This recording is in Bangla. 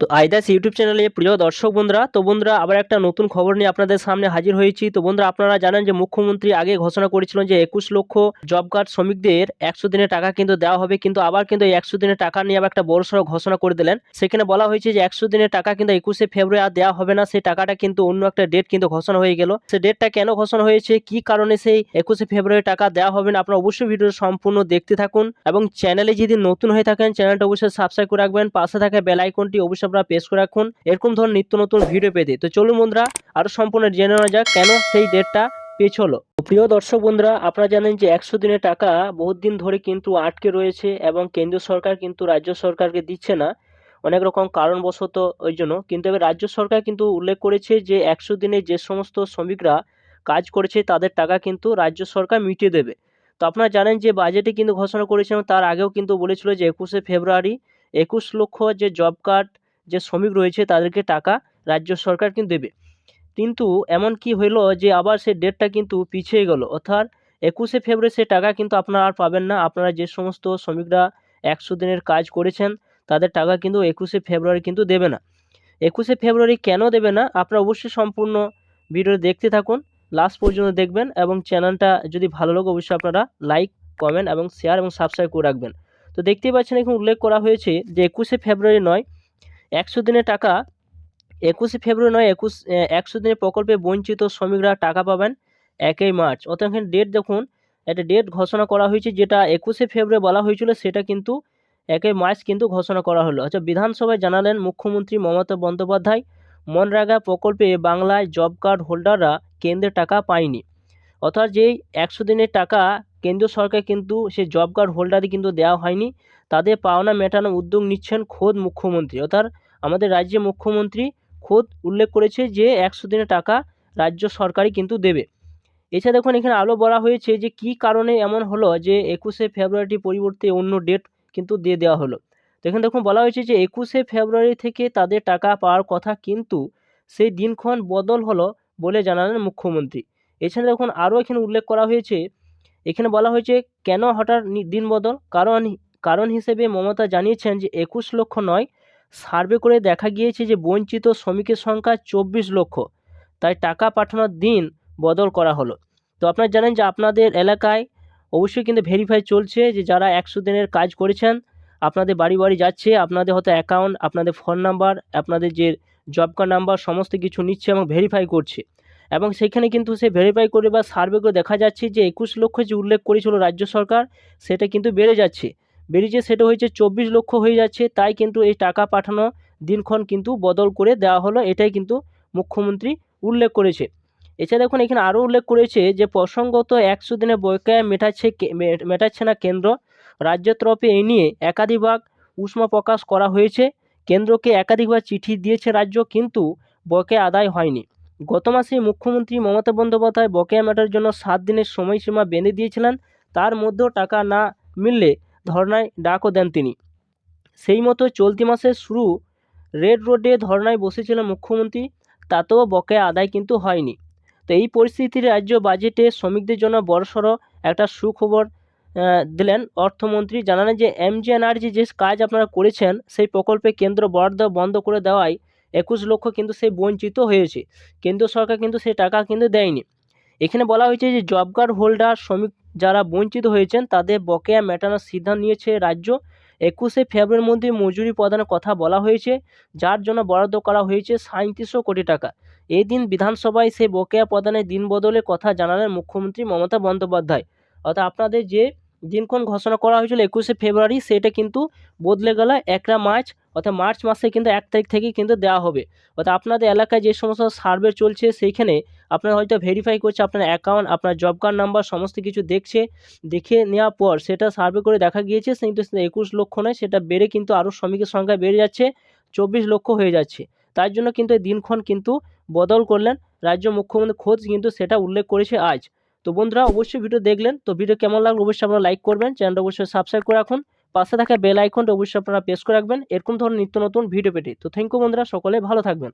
তো আইদাস ইউটিউব চ্যানেলে প্রিয় দর্শক বন্ধুরা, তো বন্ধুরা আবার একটা নতুন খবর নিয়ে আপনাদের সামনে হাজির হয়েছি। তো বন্ধুরা আপনারা জানেন যে মুখ্যমন্ত্রী আগে ঘোষণা করেছিলেন যে একুশ লক্ষ জব কার্ড শ্রমিকদের একশো দিনের টাকা কিন্তু দেওয়া হবে, কিন্তু আবার কিন্তু এই একশো দিনের টাকা নিয়ে আবার একটা বড়সড় ঘোষণা করে দিলেন। সেখানে বলা হয়েছে যে একশো দিনের টাকা কিন্তু একুশে ফেব্রুয়ারি আর দেওয়া হবে না, সেই টাকাটা কিন্তু অন্য একটা ডেট কিন্তু ঘোষণা হয়ে গেল। সেই ডেটটা কেন ঘোষণা হয়েছে, কি কারণে সেই একুশে ফেব্রুয়ারি টাকা দেওয়া হবে না, আপনারা অবশ্যই ভিডিও সম্পূর্ণ দেখতে থাকুন। এবং চ্যানেলে যদি নতুন হয়ে থাকেন, চ্যানেলটা অবশ্যই সাবস্ক্রাইব করে রাখবেন, পাশে থাকা বেল আইকনটি অবশ্যই আপনারা প্রেস করে রাখুন। এরকম ধরনের নিত্য নতুন ভিডিও পেতে। তো চলুন বন্ধুরা আরও সম্পূর্ণ জেনে নেওয়া যাক কেন সেই ডেটটা পেছলো। প্রিয় দর্শক বন্ধুরা, আপনারা জানেন যে একশো দিনের টাকা বহুত দিন ধরে কিন্তু আটকে রয়েছে এবং কেন্দ্রীয় সরকার কিন্তু রাজ্য সরকারকে দিচ্ছে না। অনেক রকম কারণবশত ওই জন্য। কিন্তু এবার রাজ্য সরকার কিন্তু উল্লেখ করেছে যে একশো দিনে যে সমস্ত শ্রমিকরা কাজ করেছে, তাদের টাকা কিন্তু রাজ্য সরকার মিটিয়ে দেবে। তো আপনারা জানেন যে বাজেটে কিন্তু ঘোষণা করেছিলেন তার আগেও কিন্তু বলেছিল যে একুশে ফেব্রুয়ারি একুশ লক্ষ যে জব কার্ড যে শ্রমিক রয়েছে তাদেরকে টাকা রাজ্য সরকার কিন্তু দেবে। কিন্তু এমন কি হইল যে আবার সে ডেটটা কিন্তু পিছিয়ে গেল। অর্থাৎ একুশে ফেব্রুয়ারি সে টাকা কিন্তু আপনারা আর পাবেন না। আপনারা যে সমস্ত শ্রমিকরা একশো দিনের কাজ করেছেন, তাদের টাকা কিন্তু একুশে ফেব্রুয়ারি কিন্তু দেবে না। একুশে ফেব্রুয়ারি কেন দেবে না? আপনারা অবশ্যই সম্পূর্ণ ভিডিও দেখতে থাকুন। লাস্ট পর্যন্ত দেখবেন এবং চ্যানেলটা যদি ভালো লাগে, অবশ্যই আপনারা লাইক কমেন্ট এবং শেয়ার এবং সাবস্ক্রাইব করে রাখবেন। তো দেখতেই পাচ্ছেন, এখন উল্লেখ করা হয়েছে যে একুশে ফেব্রুয়ারি নয় একশো দিনের টাকা, একুশে ফেব্রুয়ারি নয়, একুশ একশো দিনের প্রকল্পে বঞ্চিত শ্রমিকরা টাকা পাবেন একই মার্চ। অর্থাৎ এখানে ডেট দেখুন, একটা ডেট ঘোষণা করা হয়েছে যেটা একুশে ফেব্রুয়ারি বলা হয়েছিল, সেটা কিন্তু একই মার্চ কিন্তু ঘোষণা করা হলো। আচ্ছা বিধানসভায় জানালেন মুখ্যমন্ত্রী মমতা বন্দ্যোপাধ্যায় মনরেগা প্রকল্পে বাংলায় জব কার্ড হোল্ডাররা কেন্দ্রের টাকা পায়নি। অর্থাৎ যেই একশো দিনের টাকা কেন্দ্রীয় সরকার কিন্তু সেই জব কার্ড হোল্ডারই কিন্তু দেওয়া হয়নি। তাদের পাওনা মেটানোর উদ্যোগ নিচ্ছেন খোদ মুখ্যমন্ত্রী। অর্থাৎ আমাদের রাজ্যের মুখ্যমন্ত্রী খোদ উল্লেখ করেছে যে একশো দিনের টাকা রাজ্য সরকারই কিন্তু দেবে। এছাড়া দেখুন, এখানে আরও বলা হয়েছে যে কি কারণে এমন হলো যে একুশে ফেব্রুয়ারির পরিবর্তে অন্য ডেট কিন্তু দিয়ে দেওয়া হলো। তো এখানে দেখুন, বলা হয়েছে যে একুশে ফেব্রুয়ারি থেকে তাদের টাকা পাওয়ার কথা কিন্তু সেই দিনক্ষণ বদল হলো বলে জানালেন মুখ্যমন্ত্রী। এছাড়া দেখুন, আরও এখানে উল্লেখ করা হয়েছে এখানে বলা হয়েছে, কেন হঠাৎ দিন বদল? কারণ কারণ হিসেবে মমতা জানিয়েছেন যে, একুশ লক্ষ নয়। সার্ভে করে দেখা গিয়েছে যে, বঞ্চিত শ্রমিকের সংখ্যা চব্বিশ লক্ষ। তাই টাকা পাঠানোর দিন বদল করা হলো। তো আপনারা জানেন যে, আপনাদের এলাকায় অবশ্যই কিন্তু ভেরিফাই চলছে যে, যারা একশো দিনের কাজ করেছেন, আপনাদের বাড়ি বাড়ি যাচ্ছে, আপনাদের হয়তো অ্যাকাউন্ট আপনাদের ফোন নাম্বার আপনাদের যে জব কার্ড নাম্বার সমস্ত কিছু নিচ্ছে এবং ভেরিফাই করছে। এবং সেখানে কিন্তু সে ভেরিফাই করে বা সার্ভে করে দেখা যাচ্ছে যে একুশ লক্ষ যে উল্লেখ করেছিল রাজ্য সরকার, সেটা কিন্তু বেড়ে যাচ্ছে। বেরিয়েছে সেটা হয়েছে চব্বিশ লক্ষ হয়ে যাচ্ছে, তাই কিন্তু এই টাকা পাঠানো দিনক্ষণ কিন্তু বদল করে দেওয়া হলো, এটাই কিন্তু মুখ্যমন্ত্রী উল্লেখ করেছে। এছাড়া দেখুন, এখানে আরও উল্লেখ করেছে যে প্রসঙ্গত একশো দিনে বকেয়া মেটাচ্ছে মেটাচ্ছে না কেন্দ্র। রাজ্যের তরফে এ নিয়ে একাধিকবার উষ্মা প্রকাশ করা হয়েছে। কেন্দ্রকে একাধিকবার চিঠি দিয়েছে রাজ্য, কিন্তু বকেয়া আদায় হয়নি। গত মাসে মুখ্যমন্ত্রী মমতা বন্দ্যোপাধ্যায় বকেয়া মেটার জন্য সাত দিনের সময়সীমা বেঁধে দিয়েছিলেন। তার মধ্যেও টাকা না মিললে ধর্নায় ডাকও দেন তিনি। সেই মতো চলতি মাসের শুরু রেড রোডে ধর্নায় বসেছিলেন মুখ্যমন্ত্রী। তাতেও বকেয়া আদায় কিন্তু হয়নি। তো এই পরিস্থিতিতে রাজ্য বাজেটে শ্রমিকদের জন্য বড়সড় একটা সুখবর দিলেন অর্থমন্ত্রী। জানালেন যে, এমজিএনআরজি যে কাজ আপনারা করেছেন, সেই প্রকল্পে কেন্দ্র বরাদ্দ বন্ধ করে দেওয়ায় একুশ লক্ষ কিন্তু সে বঞ্চিত হয়েছে। কেন্দ্র সরকার কিন্তু সে টাকা কিন্তু দেয়নি। এখানে বলা হয়েছে যে জব কার্ড হোল্ডার শ্রমিক যারা বঞ্চিত হয়েছেন, তাদের বকেয়া মেটানোর সিদ্ধান্ত নিয়েছে রাজ্য। একুশে ফেব্রুয়ারির মধ্যে মজুরি প্রদানের কথা বলা হয়েছে, যার জন্য বরাদ্দ করা হয়েছে সাঁত্রিশশো কোটি টাকা। এই দিন বিধানসভায় সেই বকেয়া প্রদানের দিন বদলের কথা জানালেন মুখ্যমন্ত্রী মমতা বন্দ্যোপাধ্যায়। অর্থাৎ আপনাদের যে দিনক্ষণ ঘোষণা করা হয়েছিল একুশে ফেব্রুয়ারি, সেটা কিন্তু বদলে গেল একটা মার্চ। অর্থাৎ মার্চ মাসে কিন্তু এক তারিখ থেকেই কিন্তু দেওয়া হবে। অর্থাৎ আপনাদের এলাকায় যে সমস্ত সার্ভে চলছে সেইখানে আপনারা হয়তো ভেরিফাই করছে আপনার অ্যাকাউন্ট আপনার জব কার্ড নাম্বার সমস্ত কিছু দেখছে। দেখে নেওয়ার পর সেটা সার্ভে করে দেখা গিয়েছে, কিন্তু একুশ লক্ষ নয়, সেটা বেড়ে কিন্তু আরও শ্রমিকের সংখ্যা বেড়ে যাচ্ছে, চব্বিশ লক্ষ হয়ে যাচ্ছে। তার জন্য কিন্তু এই দিনক্ষণ কিন্তু বদল করলেন রাজ্য মুখ্যমন্ত্রী খোঁজ কিন্তু সেটা উল্লেখ করেছে আজ। তো বন্ধুরা, অবশ্যই ভিডিও দেখলেন। তো ভিডিও কেমন লাগল অবশ্যই আপনারা লাইক করবেন, চ্যানেলটা অবশ্যই সাবস্ক্রাইব করে রাখুন। পাশে থাকা বেল আইকনটা অবশ্যই আপনারা প্রেস করে রাখবেন। এরকম ধরনের নিত্য নতুন ভিডিও পেতে। তো থ্যাংক ইউ বন্ধুরা, সকলে ভালো থাকবেন।